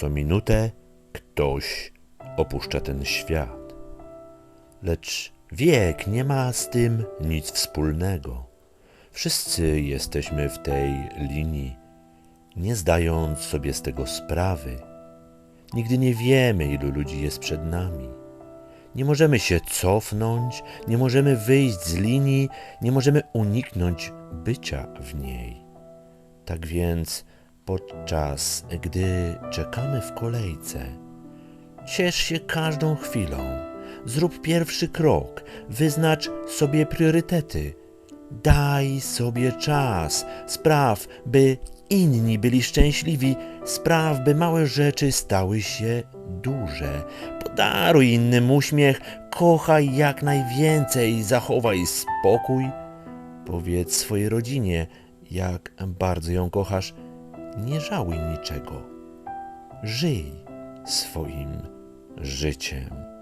Co minutę ktoś opuszcza ten świat. Lecz wiek nie ma z tym nic wspólnego. Wszyscy jesteśmy w tej linii, nie zdając sobie z tego sprawy. Nigdy nie wiemy, ilu ludzi jest przed nami. Nie możemy się cofnąć, nie możemy wyjść z linii, nie możemy uniknąć bycia w niej. Tak więc, podczas gdy czekamy w kolejce, ciesz się każdą chwilą. Zrób pierwszy krok, wyznacz sobie priorytety. Daj sobie czas, spraw, by inni byli szczęśliwi, spraw, by małe rzeczy stały się duże. Podaruj innym uśmiech, kochaj jak najwięcej, zachowaj spokój. Powiedz swojej rodzinie, jak bardzo ją kochasz, nie żałuj niczego. Żyj swoim życiem.